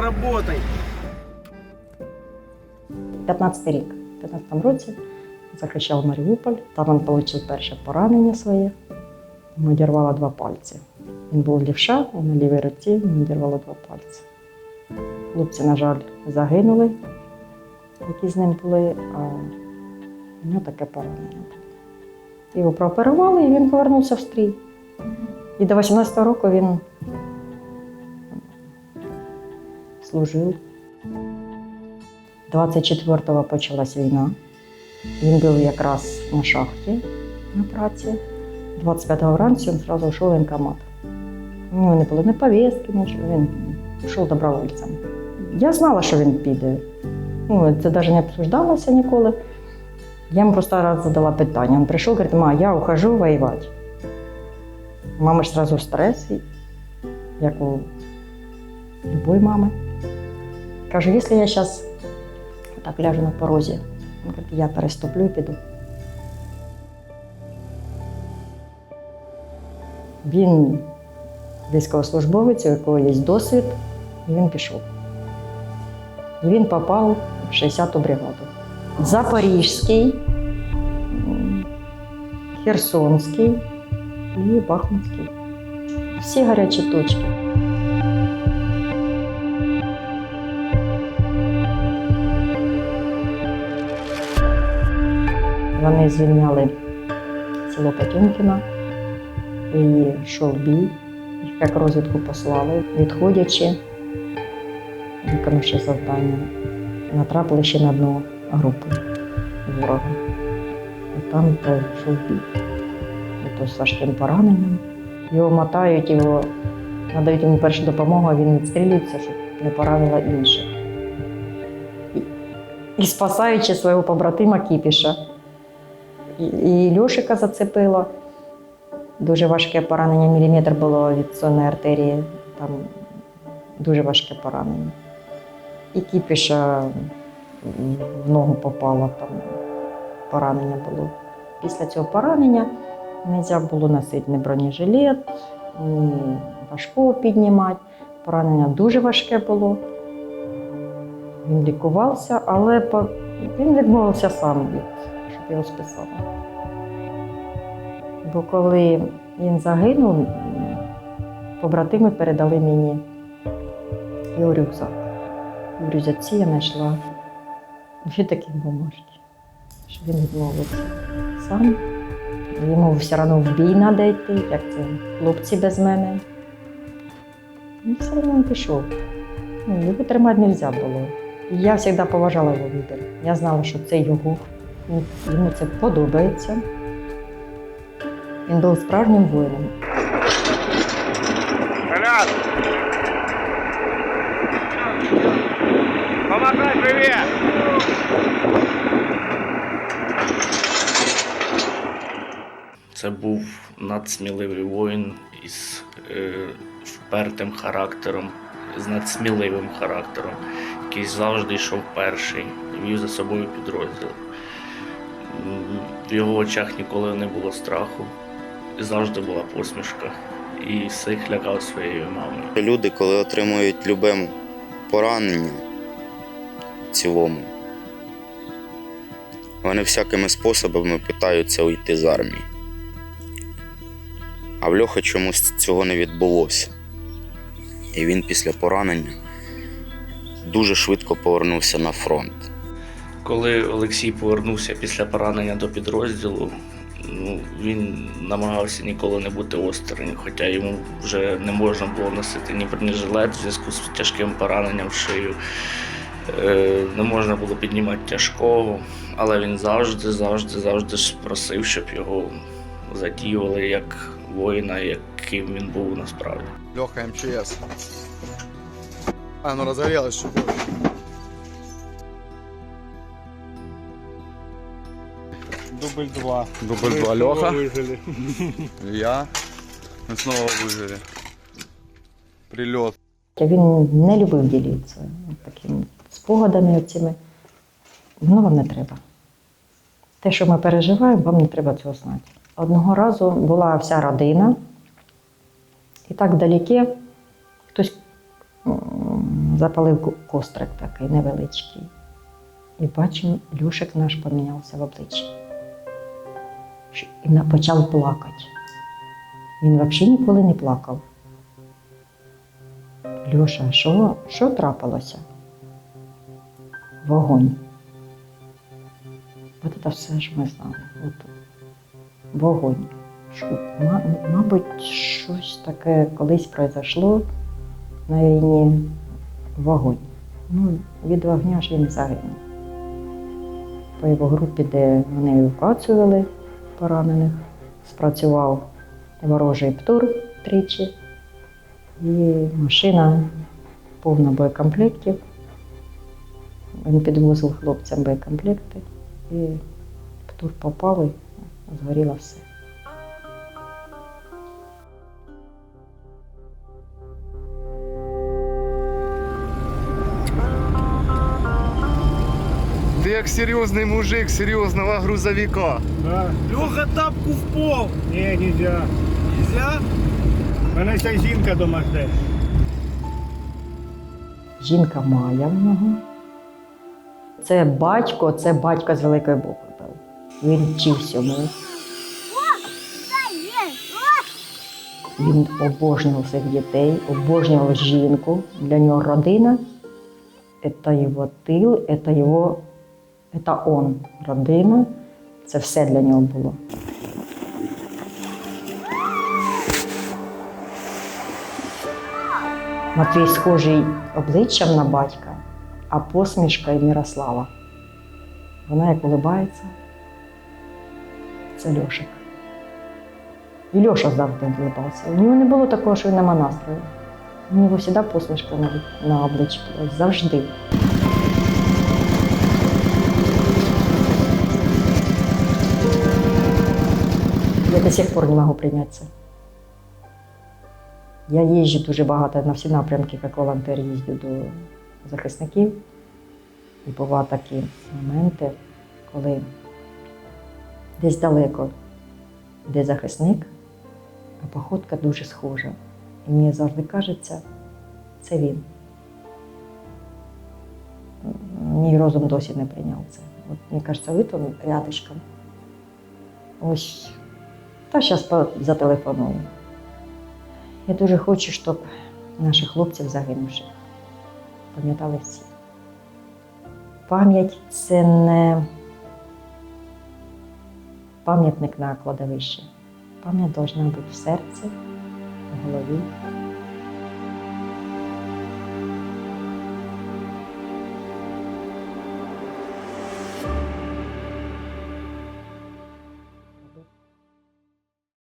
работай. 15 рік. В 15 році захищав Маріуполь. Там він отримав перше поранення своє. Йому дірвало два пальці. Він був лівша, і на лівій руці йому дірвало два пальці. Хлопці, на жаль, загинули, які з ним були, а у нього таке поранення. Його прооперували, і він повернувся в стрій. І до 18 року він служив. 24-го почалась війна. Він був якраз на шахті на праці. 25-го вранці він одразу йшов в воєнкомат. У нього не було ні повістки, нічого. Він йшов добровольцем. Я знала, що він піде. Ну, це навіть не обсуждалося ніколи. Я йому просто раз задала питання. Він прийшов, говорить, ма, я ухожу воювати. Мама ж одразу в стресі, як у любої мами. Кажу, якщо я зараз так ляжу на порозі, я переступлю і піду. Він військовослужбовець, у якого є досвід, і він пішов. І він попав в 60-ту бригаду. Запорізький, Херсонський і Бахмутський. Всі гарячі точки. Вони звільняли село Потемкіно і йшов бій. Їх як розвідку послали, відходячи, виконавши завдання, натрапили ще на одну групу ворога. І там йшов бій. І то з важким пораненням. Його мотають, його надають йому першу допомогу, а він відстрілюється, щоб не поранило інших. І спасаючи свого побратима Кіпіша. І, Льошика зацепило. Дуже важке поранення, міліметр було від сонної артерії, там дуже важке поранення. І кіпіша в ногу попало, там поранення було. Після цього поранення не можна було носити ні бронежилет, ні важкого піднімати. Поранення дуже важке було. Він лікувався, але він відмовився сам від, його. Бо коли він загинув, побратими передали мені його рюкзак. В рюкзаці я знайшла дві такі бумажки, що він відмовився сам. Йому все одно в бій треба йти, як це хлопці без мене. І все одно він пішов. Ну, Його тримати не можна було. Я завжди поважала його вибір. Я знала, що це його. Йому це подобається. Він був справжнім воїном. Колян! Помогай, привет! Це був надсміливий воїн із е, впертим характером, з надсміливим характером, який завжди йшов перший, вів за собою підрозділ. В його очах ніколи не було страху, і завжди була посмішка. І всіх лякав своєю мамою. Люди, коли отримують любе поранення в цілому, вони всякими способами питаються уйти з армії. А в Льоха чомусь цього не відбулося. І він після поранення дуже швидко повернувся на фронт. Коли Олексій повернувся після поранення до підрозділу, ну, він намагався ніколи не бути осторонь, хоча йому вже не можна було носити ні бронежилет в зв'язку з тяжким пораненням в шию. Е, Не можна було піднімати тяжкого, але він завжди, завжди, завжди просив, щоб його задіювали як воїна, яким він був насправді. Леха МЧС. А, ну разгорелось Дубль два. Дубль Мы два снова Леха. выжили. Я. Мы снова выжили. Прилет. Він не любив ділитися такими спогадами цими. Воно вам не треба. Те, що ми переживаємо, вам не треба цього знати. Одного разу була вся родина, і так вдалеке хтось м, запалив ко- кострик такий невеличкий. І бачимо, Люшик наш помінявся в обличчі. І почав плакати. Він взагалі ніколи не плакав. Льоша, що, що трапилося? Вогонь. От це все ж ми знали. От, вогонь. Що, мабуть, щось таке колись пройшло на війні вогонь. Ну, від вогня ж він загинув. По його групі, де вони евакуацію поранених, спрацював ворожий птур тричі, і машина повна боєкомплектів. Він підвозив хлопцям боєкомплекти, і птур попав і згоріло все. Серйозний мужик серйозного грузовика. Да. Льоха тапку в пол. Ні, нельзя. Нельзя? Мене ще жінка дома жде. Жінка Майя в нього. Це батько, це батько з великої букви був. Він вчив всьому. Він обожнював своїх дітей, обожнював жінку. Для нього родина це його тил, це його, це он. Родина. Це все для нього було. Матвій схожий обличчям на батька, а посмішка Мірослава. Вона як улибається. Це Льошик. І Льоша завжди улибався. У нього не було такого, що він нема настрою. У нього завжди посмішка на, обличчі. Завжди. Я до сих пор не можу прийняти це. Я їжджу дуже багато на всі напрямки, як волонтер їздю до захисників. І бувають такі моменти, коли десь далеко йде захисник, а походка дуже схожа. І мені завжди кажеться, це він. Мій розум досі не прийняв це. От, мені кажеться, ви там рядышком. Ось. Та зараз зателефоную. Я дуже хочу, щоб наших хлопців загинувших пам'ятали всі. Пам'ять це не пам'ятник на кладовищі. Пам'ять повинна бути в серці, в голові